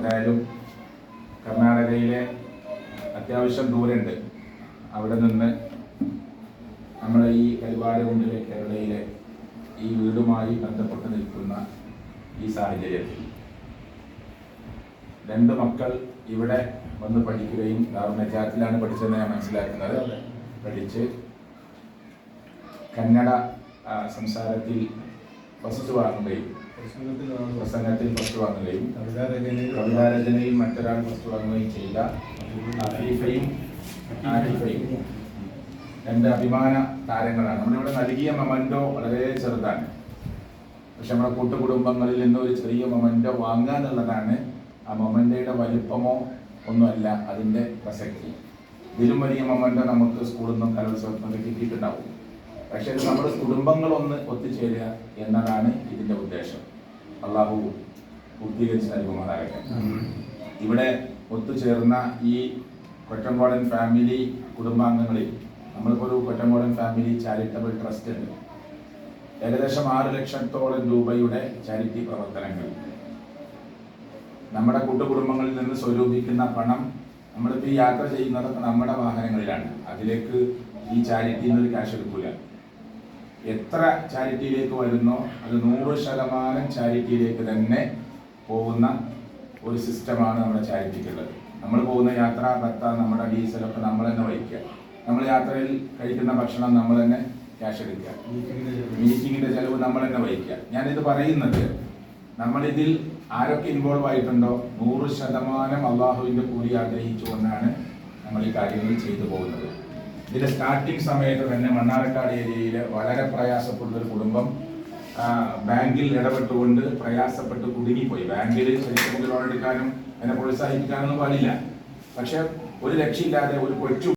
ഏതായാലും കർണാടകയിലെ അത്യാവശ്യം ദൂരമുണ്ട്. അവിടെ നിന്ന് നമ്മൾ ഈ കരിവാട് കൊണ്ടിലെ കേരളയിലെ ഈ വീടുമായി ബന്ധപ്പെട്ട് നിൽക്കുന്ന ഈ സാഹചര്യത്തിൽ രണ്ട് മക്കൾ ഇവിടെ വന്ന് പഠിക്കുകയും നജാത്തിലാണ് പഠിച്ചതെന്ന് ഞാൻ മനസ്സിലാക്കുന്നത്. പഠിച്ച് കന്നഡ സംസാരത്തിൽ വസിച്ചു വാങ്ങുകയും പ്രസംഗത്തിൽ ഫസ്റ്റ് വാങ്ങുകയും കവിതാരചനയിൽ മറ്റൊരാൾ ഫസ്റ്റ് വാങ്ങുകയും ചെയ്ത അഫീഫയും ആരിഫയും രണ്ട് അഭിമാന താരങ്ങളാണ്. നമ്മളിവിടെ നൽകിയ മൊമന്റോ വളരെ ചെറുതാണ്. പക്ഷെ നമ്മുടെ കൂട്ടുകുടുംബങ്ങളിൽ നിന്ന് ഒരു ചെറിയ മൊമന്റോ വാങ്ങുക എന്നുള്ളതാണ് ആ മൊമന്റോയുടെ വലിപ്പമോ ഒന്നുമല്ല അതിന്റെ പ്രസക്തി. ഇതിലും വലിയ മൊമന്റോ നമുക്ക് സ്കൂളിൽ നിന്നും കലോത്സവത്തിൽ കിട്ടിയിട്ടുണ്ടാവും. പക്ഷേ നമ്മുടെ കുടുംബങ്ങളൊന്ന് ഒത്തുചേരുക എന്നതാണ് ഇതിന്റെ ഉദ്ദേശം. അള്ളാഹു പൂർത്തീകരിച്ച് നൽകുമാറാകട്ടെ ഇവിടെ ഒത്തുചേർന്ന ഈ കൊറ്റങ്കോടൻ ഫാമിലി കുടുംബാംഗങ്ങളിൽ നമ്മളിപ്പോൾ ഒരു ഫാമിലി ചാരിറ്റബിൾ ട്രസ്റ്റ് ഉണ്ട്. ഏകദേശം ആറ് ലക്ഷത്തോളം രൂപയുടെ ചാരിറ്റി പ്രവർത്തനങ്ങൾ. നമ്മുടെ കൂട്ടുകുടുംബങ്ങളിൽ നിന്ന് സ്വരൂപിക്കുന്ന പണം നമ്മളിപ്പോൾ ഈ യാത്ര ചെയ്യുന്നതൊക്കെ നമ്മുടെ വാഹനങ്ങളിലാണ്. അതിലേക്ക് ഈ ചാരിറ്റിയിൽ നിന്ന് ക്യാഷ് എടുക്കൂല. എത്ര ചാരിറ്റിയിലേക്ക് വരുന്നോ അത് നൂറ് ശതമാനം ചാരിറ്റിയിലേക്ക് തന്നെ പോകുന്ന ഒരു സിസ്റ്റമാണ് നമ്മുടെ ചാരിറ്റിക്കുള്ളത്. നമ്മൾ പോകുന്ന യാത്ര ഭത്ത നമ്മുടെ ഡീസലൊക്കെ നമ്മൾ തന്നെ വഹിക്കുക. നമ്മൾ യാത്രയിൽ കഴിക്കുന്ന ഭക്ഷണം നമ്മൾ തന്നെ ക്യാഷ് എടുക്കുക. മീറ്റിങ്ങിന്റെ ചെലവ്. നമ്മൾ തന്നെ വഹിക്കുക. ഞാനിത് പറയുന്നത് നമ്മളിതിൽ ആരൊക്കെ ഇൻവോൾവ് ആയിട്ടുണ്ടോ? നൂറ് ശതമാനം അള്ളാഹുവിന്റെ കൂലി ആഗ്രഹിച്ചുകൊണ്ടാണ് നമ്മൾ ഈ കാര്യങ്ങൾ ചെയ്തു പോകുന്നത്. ഇതിന്റെ സ്റ്റാർട്ടിംഗ് സമയത്ത് തന്നെ മണ്ണാർക്കാട് ഏരിയയിൽ വളരെ പ്രയാസപ്പെടുന്ന ഒരു കുടുംബം ബാങ്കിൽ ഇടപെട്ടുകൊണ്ട് പ്രയാസപ്പെട്ട് കുടുങ്ങിപ്പോയി. ബാങ്കിൽ ശരിക്കും ലോൺ എടുക്കാനും എന്നെ പ്രോത്സാഹിപ്പിക്കാനൊന്നും പാടില്ല. പക്ഷെ ഒരു രക്ഷയില്ലാതെ ഒരു കൊച്ചു